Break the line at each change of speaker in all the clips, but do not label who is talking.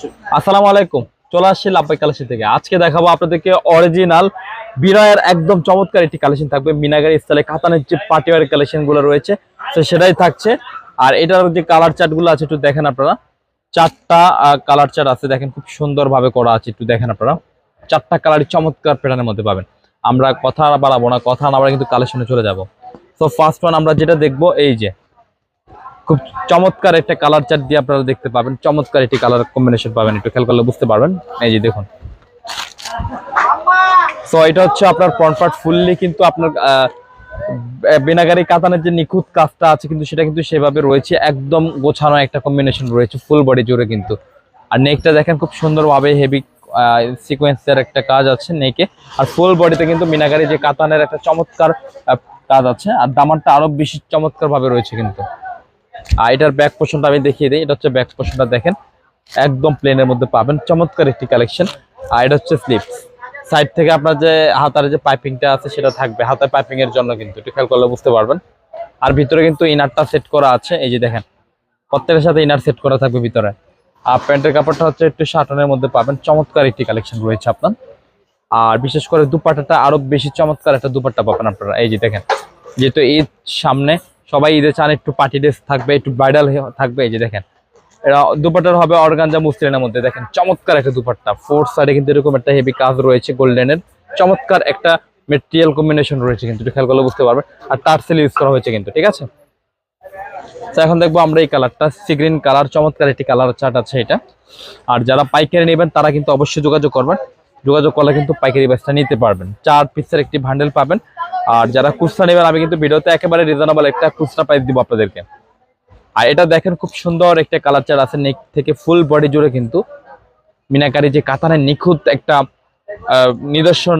আসসালামু আলাইকুম, চলে আসছি লাভবাই কালেকশন থেকে। আজকে দেখাবো আপনাদেরকে অরিজিনাল বিনয়ের একদম চমৎকার একটি কালেকশন থাকবে। মিনাগারি স্টাইলে কাতানের যে পার্টিওয়ার কালেকশনগুলো রয়েছে, তো সেটাই থাকছে। আর এটার যে কালার চার্টগুলো আছে, একটু দেখেন আপনারা। চারটা কালার চার্ট আছে, দেখেন খুব সুন্দর ভাবে করা আছে, একটু দেখেন আপনারা। চারটা কালারই চমৎকার প্যাটার্নের মধ্যে পাবেন। আমরা কথা বাড়াবো না, কথা না বাড়া কিন্তু কালেকশনে চলে যাব। তো ফার্স্ট ওয়ান আমরা যেটা দেখব, এই যে খুব চমৎকার একটা কালার চার্ট দিয়ে আপনারা দেখতে পাবেন। চমৎকার একটি কালার কম্বিনেশন পাবেন, একটু খেয়াল করলে বুঝতে পারবেন। এই যে দেখুন। সো এটা হচ্ছে আপনার ফ্রন্ট পার্ট ফুললি কিন্তু আপনার বিনাগারি কাতানের যে নিখুঁত কাজটা আছে কিন্তু সেটা কিন্তু সেভাবে রয়েছে। একদম গোছানো একটা কম্বিনেশন রয়েছে ফুল বডি জুড়ে কিন্তু। আর নেকটা দেখেন খুব সুন্দরভাবে হেভি সিকোয়েন্সের একটা কাজ আছে নেকে আর ফুল বডিতে কিন্তু মিনাগারি যে কাতানের একটা চমৎকার কাজ আছে। আর দামানটা আরও বেশি চমৎকারভাবে রয়েছে কিন্তু। আর এটার ব্যাক পোর্শনটা আমি দেখিয়ে দিই। এটা হচ্ছে ব্যাক পোর্শনটা দেখেন। একদম প্লেনের মধ্যে পাবেন। চমৎকার একটি কালেকশন আর এটা হচ্ছে স্লিপস সাইড থেকে আপনার যে হাতার যে পাইপিংটা আছে, সেটা থাকবে। হাতার পাইপিং এর জন্য কিন্তু, একটু খেয়াল করলে বুঝতে পারবেন। আর ভিতরে কিন্তু ইনারটা সেট করা আছে। এই যে দেখেন, প্রত্যেকের সাথে ইনার সেট করা থাকবে ভিতরে। আর প্যান্টের কাপড়টা হচ্ছে একটু শাটনের মধ্যে পাবেন। চমৎকার একটি কালেকশন রয়েছে আপনার। আর বিশেষ করে দুপাট্টাটা আরও বেশি চমৎকার একটা দুপাট্টা পাবেন আপনারা। এই যে দেখেন, যেহেতু ঈদ সামনে সবাই ঈদে চান, একটু পার্টি ড্রেস থাকবে, একটু ব্রাইডাল থাকবে, এই যে দেখেন। এটা দুপাট্টার হবে অর্গানজা মুসলিনের মধ্যে, দেখেন, চমৎকার একটা দুপাট্টা। ফোর সাইডে কিন্তু এরকম একটা হেভি কাজ রয়েছে গোল্ডেনের চমৎকার একটা মেটেরিয়াল কম্বিনেশন রয়েছে কিন্তু খেয়াল করলে বুঝতে পারবে। আর টার্সেল ইউজ করা হয়েছে কিন্তু, ঠিক আছে? তো এখন দেখব আমরা এই কালারটা সিগ্রিন কালার চমৎকার একটি কালার চার্ট আছে এটা। আর যারা পাইকারি নেবেন, তারা কিন্তু অবশ্যই যোগাযোগ করবেন। যোগাযোগ করলে কিন্তু পাইকারি ব্যাসটা নিতে পারবেন। চার পিসের একটি ভান্ডেল পাবেন। আর যারা খুচরা নেবেন, আমি কিন্তু ভিডিওতে একেবারে রিজনেবল একটা খুচরা প্রাইস দিব আপনাদেরকে। আর এটা দেখেন খুব সুন্দর একটা কালার চার আছে নেক থেকে ফুল বডি জুড়ে কিন্তু মিনাকারি যে কাতানের নিখুঁত একটা নিদর্শন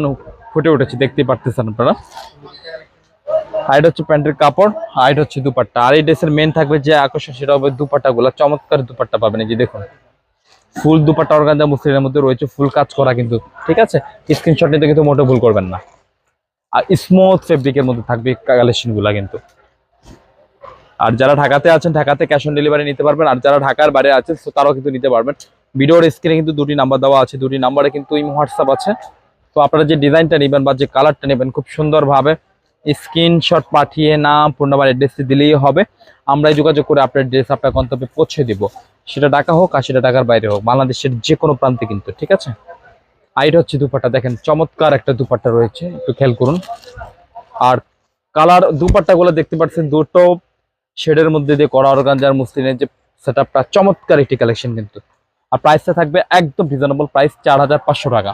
ফুটে উঠেছে দেখতে পারতেছেন আপনারা। আর এটা হচ্ছে প্যান্টের কাপড়, আর এটা হচ্ছে দুপাট্টা। আর এই ড্রেসের মেন থাকবে যে আকর্ষণ, সেটা হবে দুপাট্টা গুলা চমৎকার দুপাট্টা পাবেন। এই যে দেখুন ফুল দুপাট্টা অর্গানজা মুসলিমের মধ্যে রয়েছে ফুল কাজ করা কিন্তু, ঠিক আছে? স্ক্রিনশট নিতে কিন্তু মোটে ভুল করবেন না। আর স্মুথ ফেব্রিকের মধ্যে থাকবে কালেকশনগুলা কিন্তু। আর যারা ঢাকাতে আছেন, ঢাকাতে ক্যাশ অন ডেলিভারি নিতে পারবেন। আর যারা ঢাকার বাইরে আছেন তারাও কিন্তু নিতে পারবেন। ভিডিওর স্ক্রিনে কিন্তু দুটি নাম্বার দেওয়া আছে। দুটি নাম্বারে কিন্তু ইম, হোয়াটসঅ্যাপ আছে। তো আপনারা যে ডিজাইনটা নেবেন বা যে কালারটা নেবেন, খুব সুন্দরভাবে স্ক্রিনশট পাঠিয়ে নাম পূর্ণ নাম্বার অ্যাড্রেসটি দিলেই হবে। আমরাই যোগাযোগ করে আপনার ড্রেস আপনার গন্তব্যে পৌঁছে দিব। সেটা টাকা হোক আর সেটা টাকার বাইরে হোক, বাংলাদেশের যে কোনো প্রান্তে কিন্তু, ঠিক আছে? আইটা হচ্ছে দুপাট্টা। দেখেন, চমৎকার একটা দুপাট্টা রয়েছে, একটু খেয়াল করুন। আর কালার দুপাট্টা গুলো দেখতে পাচ্ছেন, দুটো শেডের মধ্যে দিয়ে করা অর্গানজার মুসলিমের যে সেট আপটা চমৎকার একটি কালেকশন কিন্তু। আর প্রাইসটা থাকবে একদম রিজনেবল প্রাইস চার হাজার পাঁচশো টাকা।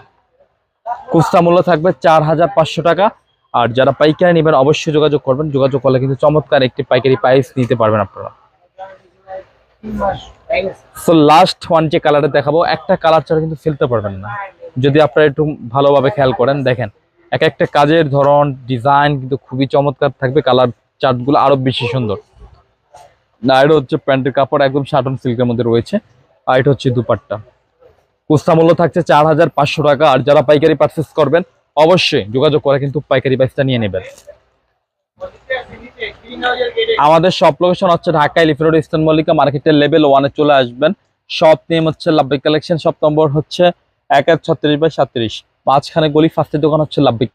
খুচরা মূল্য থাকবে চার হাজার পাঁচশো টাকা। আর যারা পাইকারি নেবেন, অবশ্যই যোগাযোগ করবেন। যোগাযোগ করলে কিন্তু চমৎকার একটি পাইকারি প্রাইস নিতে পারবেন আপনারা। সো লাস্ট ওয়ান যে কালারে দেখাবো, একটা কালার ছাড়া কিন্তু ফেলতে পারবেন না। যদি আপনারা একটু ভালোভাবে খেয়াল করেন, দেখেন, এক একটা কাজের ধরন, ডিজাইন কিন্তু খুবই চমৎকার থাকবে, কালার চার্টগুলো আরও বেশি সুন্দর। না, এটা হচ্ছে প্যান্টের কাপড়, একদম শাটন সিল্কের মধ্যে রয়েছে, আর এটা হচ্ছে দুপাট্টা। কুস্তা মূল্য থাকছে চার হাজার পাঁচশো টাকা, আর যারা পাইকারি পারচেস করবেন, অবশ্যই যোগাযোগ করে কিন্তু পাইকারি প্রাইসটা নিয়ে নেবেন। আমাদের সব লোকেশন হচ্ছে Dhaka elephant road eastern Mallika মার্কেটের লেভেল ওয়ানে চলে আসবেন। শপ নেম হচ্ছে লাভবিক কালেকশন শপ নম্বর হচ্ছে এক এক ছত্রিশ বাই সাত্রিশ। মাঝখানে গলি ফার্স্টের দোকান হচ্ছে লাভ লাভবিক